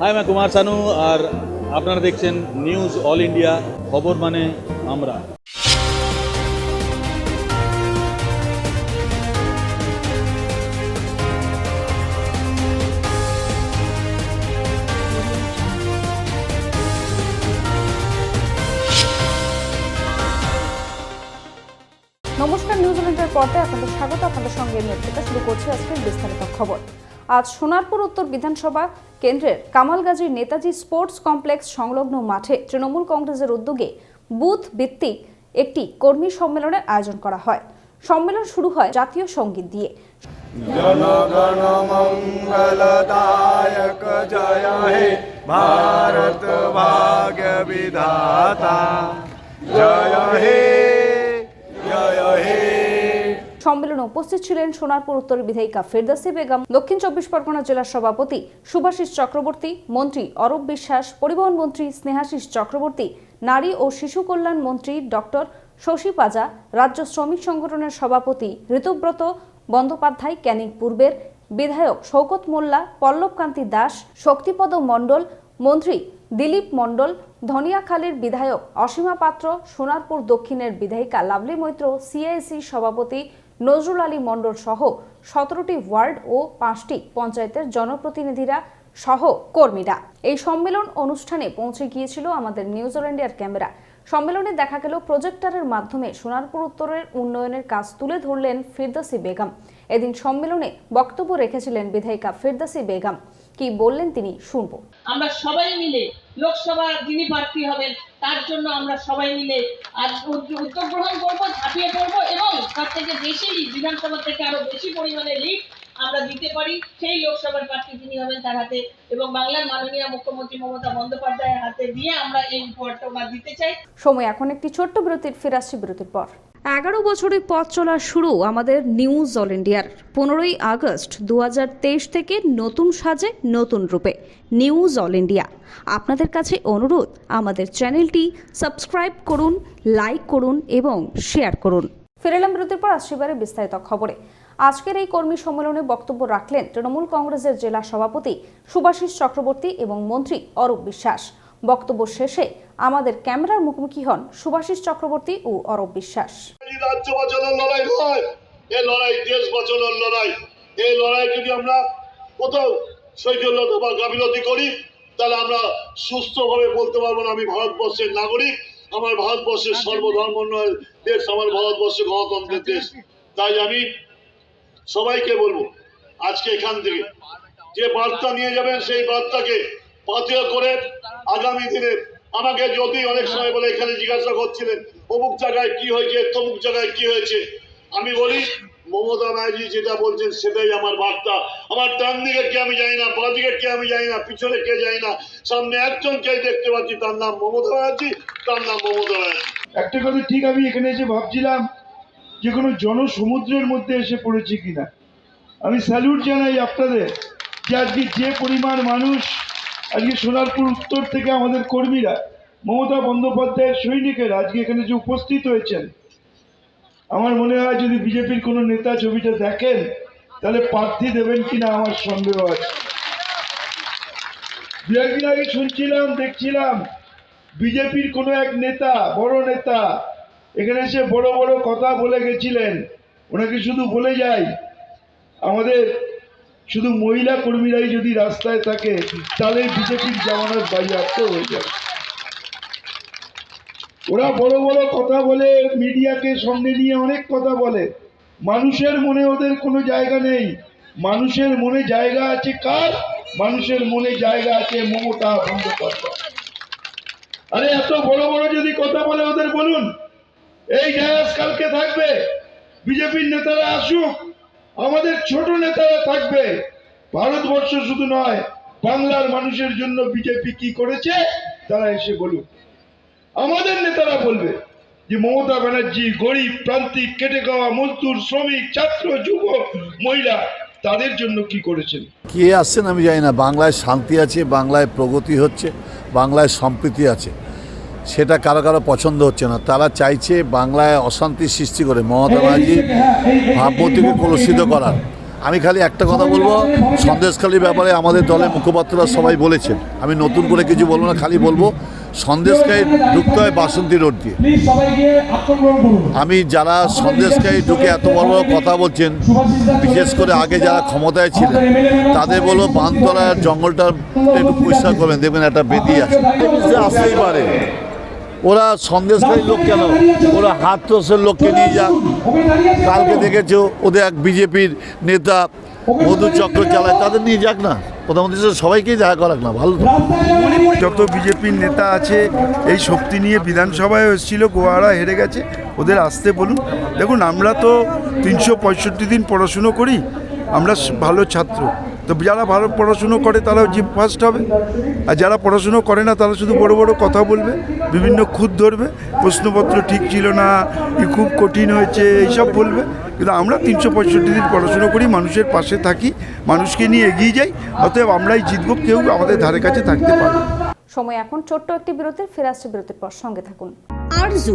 High আমি কুমার সানু আর আপনারা দেখছেন নিউজ অল ইন্ডিয়া খবর মানে আমরা নমস্কার নিউজ পর্দায় আপনাদের স্বাগত। আপনাদের সঙ্গে অর্পিতা শুরু করছি আজকের বিস্তারিত খবর। আজ সোনারপুর উত্তর বিধানসভা কেন্দ্রের কামালগাজীর নেতাজি স্পোর্টস কমপ্লেক্স সংলগ্ন মাঠে তৃণমূল কংগ্রেসের উদ্যোগে বুথ ভিত্তিক একটি কর্মী সম্মেলনের আয়োজন করা হয়। সম্মেলন শুরু হয় জাতীয় সংগীত দিয়ে। জয় হে ভারত ভাগ্য বিধাতা জয় হে সম্মেলনে উপস্থিত ছিলেন সোনারপুর উত্তর বিধায়িকা ফেরদাসি বেগম, দক্ষিণ চব্বিশ পরগনা জেলার সভাপতি সুভাষিস চক্রবর্তী, মন্ত্রী অরূপ বিশ্বাস, পরিবহন মন্ত্রী স্নেহাশিস চক্রবর্তী, নারী ও শিশু কল্যাণ মন্ত্রী ডক্টর শশী পাজা, রাজ্য শ্রমিক সংগঠনের সভাপতি ঋতুব্রত বন্দ্যোপাধ্যায়, ক্যানিং পূর্বের বিধায়ক শৌকত মোল্লা, পল্লবকান্তি দাস, শক্তিপদ মণ্ডল, মন্ত্রী দিলীপ মণ্ডল ধনিয়াখালীর বিধায়ক অসীমা পাত্র, সোনারপুর দক্ষিণের বিধায়িকা লাভলি মৈত্র সিআইসি সভাপতি নজরুল আলী মণ্ডল সহ সতেরোটি ওয়ার্ড ও পাঁচটি পঞ্চায়েতের জনপ্রতিনিধিরা সহ কর্মীরা। এই সম্মেলন অনুষ্ঠানে পৌঁছে গিয়েছিল আমাদের নিউজিল্যান্ডের ক্যামেরা। সম্মেলনে দেখা গেল, প্রজেক্টরের মাধ্যমে সোনারপুর উত্তরের উন্নয়নের কাজ তুলে ধরলেন ফিরদাসি বেগম। এদিন সম্মেলনে বক্তব্য রেখেছিলেন বিধায়িকা ফিরদাসি বেগম। কি বললেন তিনি শুনব। আমরা সবাই মিলে লোকসভা যিনি প্রার্থী হবেন তার জন্য আমরা সবাই মিলে আজ উদ্য- উদ্যোগ গ্রহণ করব ঝাঁপিয়ে পড়ব এবং তার থেকে বেশি বিধানসভা থেকে আরও বেশি পরিমাণে লিড আমরা দিতে পারি। সেই লোকসভার প্রার্থী যিনি হবেন তার হাতে এবং বাংলার মাননীয় মুখ্যমন্ত্রী মমতা বন্দ্যোপাধ্যায়ের হাতে দিয়ে আমরা এই উপহারটা দিতে চাই। সময় এখন একটি ছোট্ট বিরতির ফিরাসি বিরতির পর। এগারো বছরের পথ চলার শুরু আমাদের নিউজ অল ইন্ডিয়ার। পনেরোই আগস্ট দু থেকে নতুন সাজে নতুন রূপে নিউজ অল ইন্ডিয়া। আপনাদের কাছে অনুরোধ, আমাদের চ্যানেলটি সাবস্ক্রাইব করুন, লাইক করুন এবং শেয়ার করুন। ফিরেলাম বিরতির পর আসছিবারে বিস্তারিত খবরে। আজকের এই কর্মী সম্মেলনে বক্তব্য রাখলেন তৃণমূল কংগ্রেসের জেলা সভাপতি সুভাষিস চক্রবর্তী এবং মন্ত্রী অরূপ বিশ্বাস। বক্তব্য শেষে আমাদের ক্যামেরার মুখোমুখি হন সুভাষিস চক্রবর্তী ও অরূপ বিশ্বাস। রাজ্য বাঁচানোর লড়াই নয় এই লড়াই দেশ বাঁচানোর লড়াই। এই লড়াই যদি আমরা কোথাও শৈথল্যতা বা গাফিলতি করি, তাহলে আমরা সুস্থভাবে বলতে পারব না আমি ভারতবর্ষের নাগরিক, আমার ভারতবর্ষের সর্বধর্ম দেশ, আমার ভারতবর্ষ গণতন্ত্রের দেশ। তাই আমি সবাইকে বলব, আজকে এখান থেকে যে বার্তা নিয়ে যাবেন সেই বার্তাকে পাথেয় করে আগামী দিনে আমাকে যদি অনেক সময় বলে এখানে জিজ্ঞাসা করছিলেন, অমুক জায়গায় কি হয়েছে, তমুক জায়গায় কি হয়েছে, আমি বলি, মমতা ব্যানার্জি যেটা বলছেন সেটাই আমার বার্তা। আমার ডান দিকে কে আমি জানি না, বাঁ দিকে কে আমি জানি না, পিছনে কে জানি না, সামনে একজনকে দেখতে পাচ্ছি, তার নাম মমতা ব্যানার্জি, তার নাম মমতা ব্যানার্জি। একটা কথা ঠিক আমি এখানে এসে ভাবছিলাম যে কোনো জনসমুদ্রের মধ্যে এসে পড়েছি কিনা। আমি স্যালুট জানাই আপনাদের যে আজকে যে পরিমাণ মানুষ আজকে সোনারপুর উত্তর থেকে আমাদের কর্মীরা, মমতা বন্দ্যোপাধ্যায়ের সৈনিকেরা আজকে এখানে যে উপস্থিত হয়েছেন, আমার মনে হয় যদি বিজেপির কোনো নেতা ছবিটা দেখেন, তাহলে প্রার্থী দেবেন কিনা আমার সন্দেহ আছে। দু একদিন আগে শুনছিলাম, দেখছিলাম বিজেপির কোনো এক নেতা, বড় নেতা, এখানে এসে বড় বড় কথা বলে গেছিলেন। ওনাকে শুধু বলে যাই, আমাদের শুধু মহিলা কর্মীরাই যদি রাস্তায় থাকে, তাহলে বিজেপির জামানত বাজেয়াপ্ত হয়ে যাবে। ওরা বড় বড় কথা বলে, মিডিয়াকে সঙ্গে নিয়ে অনেক কথা বলে। মানুষের মনে ওদের কোনো জায়গা নেই। মানুষের মনে জায়গা আছে কার? মানুষের মনে জায়গা আছে মমতা বন্দ্যোপাধ্যায়। আরে, এত বড় বড় যদি কথা বলে ওদের বলুন। এই জায়াজ কালকে থাকবে। বিজেপির নেতারা আসুক। আমাদের ছোট নেতারা থাকবে। ভারতবর্ষ শুধু নয়, বাংলার মানুষের জন্য বিজেপি কি করেছে, তারা এসে বলুক। আমাদের নেতারা বলবে যে মমতা ব্যানার্জি গরিব প্রান্তিক কেটে খাওয়া, মজদুর, শ্রমিক, ছাত্র, যুবক, মহিলা, তাদের জন্য কি করেছেন? কে আসছেন আমি জানি না। বাংলায় শান্তি আছে, বাংলায় প্রগতি হচ্ছে, বাংলায় সম্প্রীতি আছে। সেটা কারও কারও পছন্দ হচ্ছে না। তারা চাইছে বাংলায় অশান্তি সৃষ্টি করে মমতা ব্যানার্জি ভাবমূর্তিকে কলুষিত করার। আমি খালি একটা কথা বলব, সন্দেশখালির ব্যাপারে আমাদের দলের মুখপাত্ররা সবাই বলেছেন। আমি নতুন করে কিছু বলব না, খালি বলব, সন্দেশখালি ঢুকতে হয় বাসন্তী রোড দিয়ে। আমি যারা সন্দেশখালি ঢুকে এত বড় বড় কথা বলছেন, বিশেষ করে আগে যারা ক্ষমতায় ছিলেন, তাদের বলো বানতলার জঙ্গলটা একটু পরিষ্কার করবেন, দেখবেন একটা বেদি আছে। আসতেই পারে। ওরা সন্দেশকারী লোক কেন? ওরা হাত হাতরসের লোককে নিয়ে যাক। কালকে দেখেছ ওদের এক বিজেপির নেতা মধু চক্র চালায় তাদের নিয়ে যাক না। প্রধানমন্ত্রী সবাইকেই দেখা করাক না ভালো যত বিজেপির নেতা আছে এই শক্তি নিয়ে বিধানসভায় এসেছিল গোয়ারা হেরে গেছে ওদের আসতে বলুন। দেখুন আমরা তো তিনশো পঁয়ষট্টি দিন পড়াশুনো করি আমরা ভালো ছাত্র। তো যারা ভালো পড়াশুনো করে তারা জিপ ফার্স্ট হবে। আর যারা পড়াশুনো করে না তারা শুধু বড় বড় কথা বলবে বিভিন্ন খুদ ধরবে প্রশ্নপত্র ঠিক ছিল না কি খুব কঠিন হয়েছে এইসব বলবে। কিন্তু আমরা তিনশো পঁয়ষট্টি দিন পড়াশুনো করি মানুষের পাশে থাকি মানুষকে নিয়ে এগিয়ে যাই অতএব আমরাই জিতব কেউ আমাদের ধারে কাছে থাকতে পারবে না। সময় এখন ছোট্ট একটি বিরতির ফিরে আসছে বিরতির পর সঙ্গে থাকুন। Arzu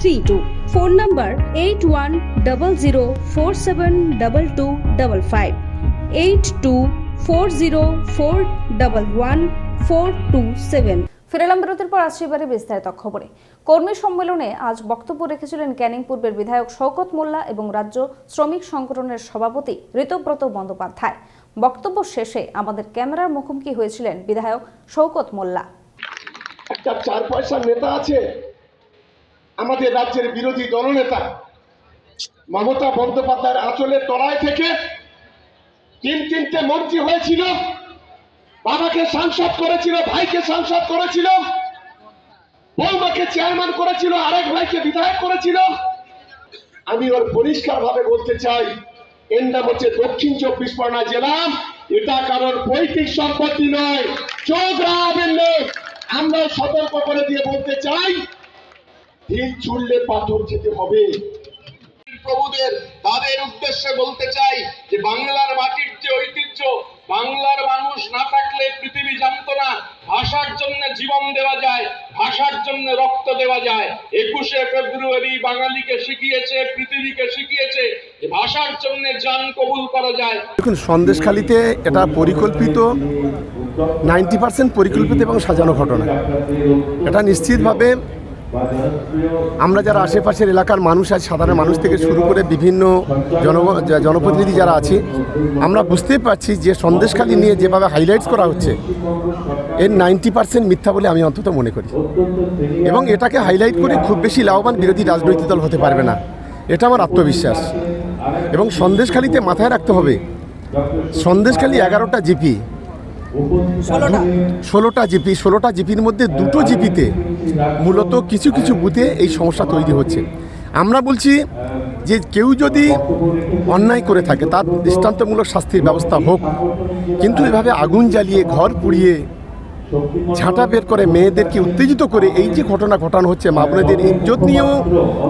three two phone number eight one double zero four seven double two double five eight two four zero four double one four two seven ফিরেলাম বিরতির পর আসছে এবারে বিস্তারিত খবরে। কর্মী সম্মেলনে আজ বক্তব্য রেখেছিলেন ক্যানিং পূর্বের বিধায়ক শওকত মোল্লা এবং রাজ্য শ্রমিক সংগঠনের সভাপতি ঋতব্রত বন্দ্যোপাধ্যায়। বক্তব্য শেষে আমাদের ক্যামেরার মুখোমুখি হয়েছিলেন বিধায়ক শওকত মোল্লা। একটা চার পয়সার নেতা আছে আমাদের রাজ্যের বিরোধী দলনেতা মমতা বন্দ্যোপাধ্যায়ের আঁচলের তলায় থেকে তিন তিনটে মন্ত্রী হয়েছিল, বাবাকে সাংসদ করেছিল, ভাইকে সাংসদ করেছিল, বৌমাকে চেয়ারম্যান করেছিল, আরেক ভাইকে বিধায়ক করেছিল। আমি ওর পরিষ্কার ভাবে বলতে চাই, এর নাম হচ্ছে দক্ষিণ চব্বিশ পরগনা জেলা, এটা কারোর পৈতৃক সম্পত্তি নয়। চোখ রাখবেন আমরা সতর্ক করে দিয়ে বলতে চাই ঢিল ছুড়লে পাথর যেতে হবে। প্রভুদের তাদের উদ্দেশ্যে বলতে চাই যে বাংলার মাটির যে ঐতিহ্য, বাংলার মানুষ না থাকলে পৃথিবী জানতো না। ভাষার জন্য জীবন দেওয়া যায়, ভাষার জন্য রক্ত দেওয়া যায়। একুশে ফেব্রুয়ারি বাঙালিকে শিখিয়েছে, পৃথিবীকে শিখিয়েছে ভাষার জন্য যান কবুল করা যায়। দেখুন, সন্দেশখালিতে এটা পরিকল্পিত, নাইনটি পার্সেন্ট পরিকল্পিত এবং সাজানো ঘটনা। এটা নিশ্চিতভাবে আমরা যারা আশেপাশের এলাকার মানুষ আছে সাধারণ মানুষ থেকে শুরু করে বিভিন্ন জন জনপ্রতিনিধি যারা আছি, আমরা বুঝতেই পারছি যে সন্দেশখালি নিয়ে যেভাবে হাইলাইটস করা হচ্ছে, এর নাইনটি পার্সেন্ট মিথ্যা বলে আমি অন্তত মনে করি। এবং এটাকে হাইলাইট করে খুব বেশি লাভবান বিরোধী রাজনৈতিক দল হতে পারবে না। এটা আমার আত্মবিশ্বাস। এবং সন্দেশখালিতে মাথায় রাখতে হবে, সন্দেশখালি এগারোটা জিপি ষোলোটা। জিপি, ষোলোটা জিপির মধ্যে দুটো জিপিতে মূলত কিছু কিছু বুথে এই সমস্যা তৈরি হচ্ছে। আমরা বলছি যে কেউ যদি অন্যায় করে থাকে, তার দৃষ্টান্তমূলক শাস্তির ব্যবস্থা হোক, কিন্তু এভাবে আগুন জ্বালিয়ে, ঘর পুড়িয়ে, ঝাঁটা বের করে মেয়েদেরকে উত্তেজিত করে এই যে ঘটনা ঘটানো হচ্ছে, মা বোনেদের ইজ্জত নিয়েও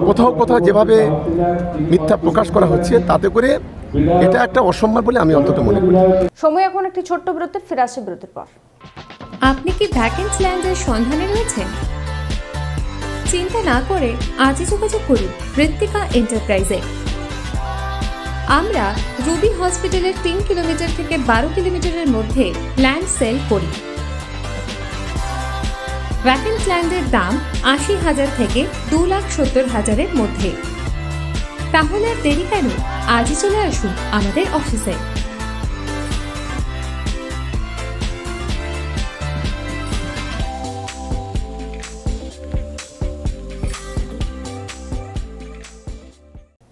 কোথাও কোথাও যেভাবে মিথ্যা প্রকাশ করা হচ্ছে, তাতে করে এটা একটা অসম্মান বলে আমি অন্তত মনে করি। সময় এখন একটি ছোট্ট বিরতির ফিরে আসছে বিরতির পর। আপনি কি ভ্যাকেন্স ল্যান্ডের সন্ধানে রয়েছেন? চিন্তা না করে আজই যোগাযোগ করুন ঋত্বিকা এন্টারপ্রাইজে। আমরা রুবি হসপিটালের তিন কিলোমিটার থেকে বারো কিলোমিটারের মধ্যে ল্যান্ড সেল করি। ভ্যাকেন্স ল্যান্ডের দাম আশি হাজার থেকে দু লাখ সত্তর হাজারের মধ্যে। তাহলে আর দেরি কেন? আজই চলে আসুন আমাদের অফিসে।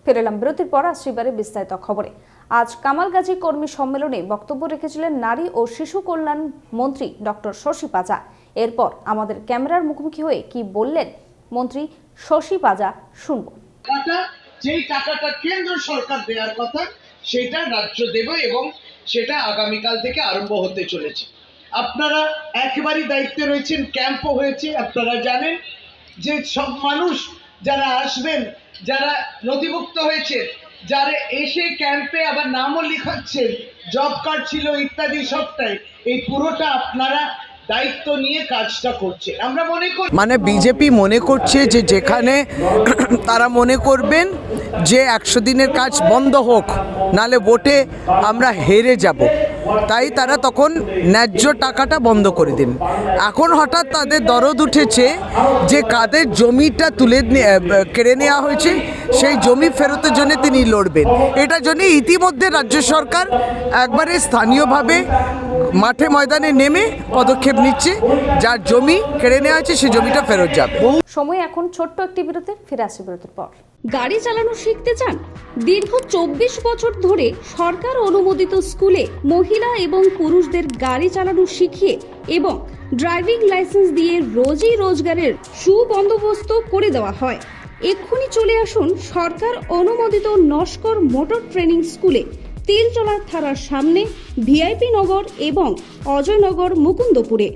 ফিরেলাম বিরতির পর আসছে বিস্তারিত খবরে। আজ কামালগাজী কর্মী সম্মেলনে বক্তব্য রেখেছিলেন নারী ও শিশু কল্যাণ মন্ত্রী ডক্টর শশী পাজা। এরপর আমাদের ক্যামেরার মুখোমুখি হয়ে কি বললেন মন্ত্রী শশী পাজা শুনব। যেই টাকাটা কেন্দ্র সরকার দেওয়ার কথা, সেটা রাজ্য দেবে এবং সেটা আগামীকাল থেকে আরম্ভ হতে চলেছে। আপনারা একেবারেই দায়িত্বে রয়েছেন, ক্যাম্পও হয়েছে, আপনারা জানেন যে সব মানুষ যারা আসবেন, যারা নথিভুক্ত হয়েছে, যারা এসে ক্যাম্পে আবার নামও লিখাচ্ছেন, জব কার্ড ছিল ইত্যাদি সবটাই, এই পুরোটা আপনারা দায়িত্ব নিয়ে কাজটা করছেন আমরা মনে করি মানে বিজেপি মনে করছে যে যেখানে তারা মনে করবেন যে একশো দিনের কাজ বন্ধ হোক, নালে ভোটে আমরা হেরে যাব। তাই তারা তখন ন্যায্য টাকাটা বন্ধ করে দিন। এখন হঠাৎ তাদের দরদ উঠেছে যে কাদের জমিটা তুলে কেড়ে নেওয়া হয়েছে, সেই জমি ফেরতের জন্য তিনি লড়বেন। এটার জন্য ইতিমধ্যে রাজ্য সরকার একবারে স্থানীয়ভাবে মাঠে ময়দানে নেমে পদক্ষেপ নিচ্ছে যার জমি কেড়ে নেওয়া হয়েছে সেই জমিটা ফেরত যাবে। সময় এখন ছোট্ট একটি বিরতির ফিরে আসি বিরতির পর। গাড়ি চালানো শিখতে চান? দীর্ঘ চব্বিশ বছর ধরে সরকার অনুমোদিত স্কুলে মহিলা এবং পুরুষদের গাড়ি চালানো শিখিয়ে এবং ড্রাইভিং লাইসেন্স দিয়ে রোজই রোজগারের সুবন্দোবস্ত করে দেওয়া হয়। এক্ষুনি চলে আসুন সরকার অনুমোদিত নস্কর মোটর ট্রেনিং স্কুলে। তেলচলার থানার সামনে ভিআইপি নগর এবং অজয়নগর মুকুন্দপুরে।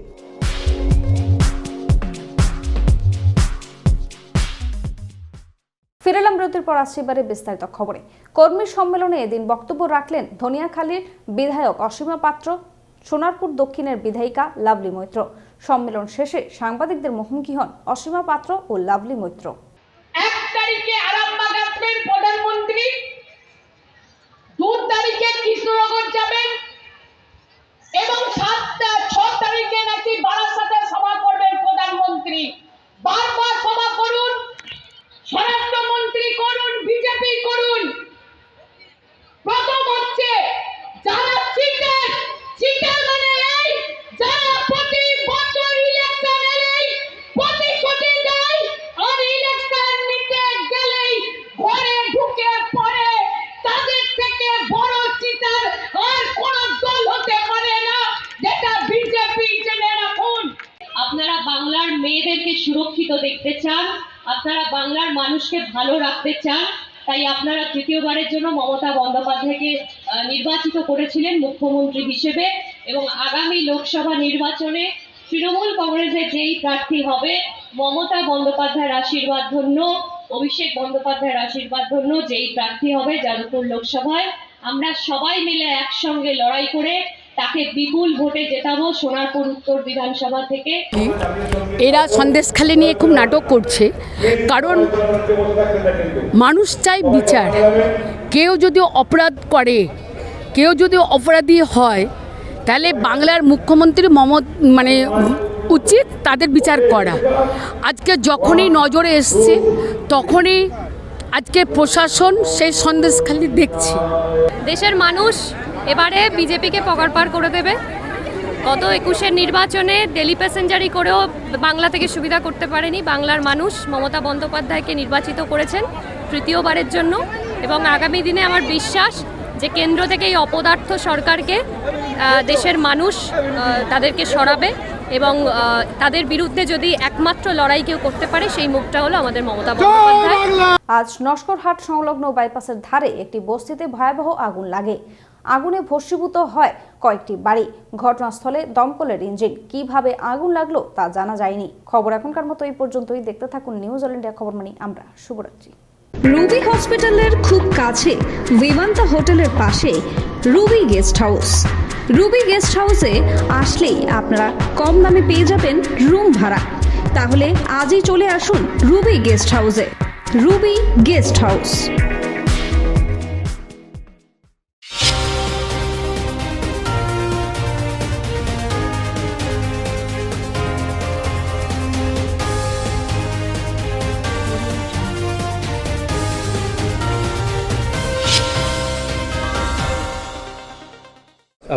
ফিরেলাম বিরতির পর আসছে এবারে বিস্তারিত খবরে। কর্মী সম্মেলনে এদিন বক্তব্য রাখলেন ধনিয়াখালীর বিধায়ক অসীমা পাত্র, সোনারপুর দক্ষিণের বিধায়িকা লাভলি মৈত্র। সম্মেলন শেষে সাংবাদিকদের মুখোমুখি হন অসীমা পাত্র ও লাভলি মৈত্র এক তারিখে আরামবাগ আসবেন প্রধানমন্ত্রী দু তারিখে কৃষ্ণনগর যাবেন এবং সাতটা ছ তারিখে নাকি বারাসাতে সভা করবেন প্রধানমন্ত্রী। বারবার সভা বাংলার মেয়েদেরকে সুরক্ষিত দেখতে চান, আপনারা বাংলার মানুষকে ভালো রাখতে চান, তাই আপনারা তৃতীয়বারের জন্য মমতা বন্দ্যোপাধ্যায়কে নির্বাচিত করেছিলেন মুখ্যমন্ত্রী হিসেবে এবং আগামী লোকসভা নির্বাচনে তৃণমূল কংগ্রেসের যেই প্রার্থী হবে, মমতা বন্দ্যোপাধ্যায়ের আশীর্বাদ ধন্য, অভিষেক বন্দ্যোপাধ্যায়ের আশীর্বাদ ধন্য যেই প্রার্থী হবে যাদবপুর লোকসভায়। আমরা সবাই মিলে একসঙ্গে লড়াই করে তাকে বিপুল ভোটে জেতাবো সোনারপুর উত্তর বিধানসভা থেকে। এরা সন্দেশখালি নিয়ে খুব নাটক করছে। কারণ মানুষ চাই বিচার। কেউ যদি অপরাধ করে কেউ যদি অপরাধী হয় তাহলে বাংলার মুখ্যমন্ত্রী মমত মানে উচিত তাদের বিচার করা। আজকে যখনই নজরে এসছে তখনই আজকে প্রশাসন সেই সন্দেশখালি দেখছে। দেশের মানুষ এবারে বিজেপিকে পকারপার করে দেবে। গত একুশের নির্বাচনে ডেলি প্যাসেঞ্জারি করেও বাংলা থেকে সুবিধা করতে পারেনি বাংলার মানুষ। মমতা বন্দ্যোপাধ্যায়কে নির্বাচিত করেছেন তৃতীয়বারের জন্য। এবং আগামী দিনে আমার বিশ্বাস যে কেন্দ্র থেকে এই অপদার্থ সরকারকে দেশের মানুষ তাদেরকে সরাবে এবং তাদের বিরুদ্ধে যদি একমাত্র লড়াই কেউ করতে পারে সেই মুখটা হলো আমাদের মমতা বন্দ্যোপাধ্যায়। আজ নস্করহাট সংলগ্ন বাইপাসের ধারে একটি বস্তিতে ভয়াবহ আগুন লাগে। আগুনে ভস্মীভূত হয় কয়েকটি বাড়ি। ঘটনাস্থলে দমকলের ইঞ্জিন কীভাবে আগুন লাগল তা জানা যায়নি। খবর এখনকার মতো এই পর্যন্তই। দেখতে থাকুন নিউজ অল ইন্ডিয়া খবর মানি আমরা শুভরাত্রি। রুবি হসপিটালের খুব কাছে বিমান্তা হোটেলের পাশে, Ruby guest house. Ruby guest হাউসে আসলেই আপনারা কম দামে পেয়ে যাবেন রুম ভাড়া। তাহলে আজই চলে আসুন রুবি গেস্ট হাউসে। Ruby guest house.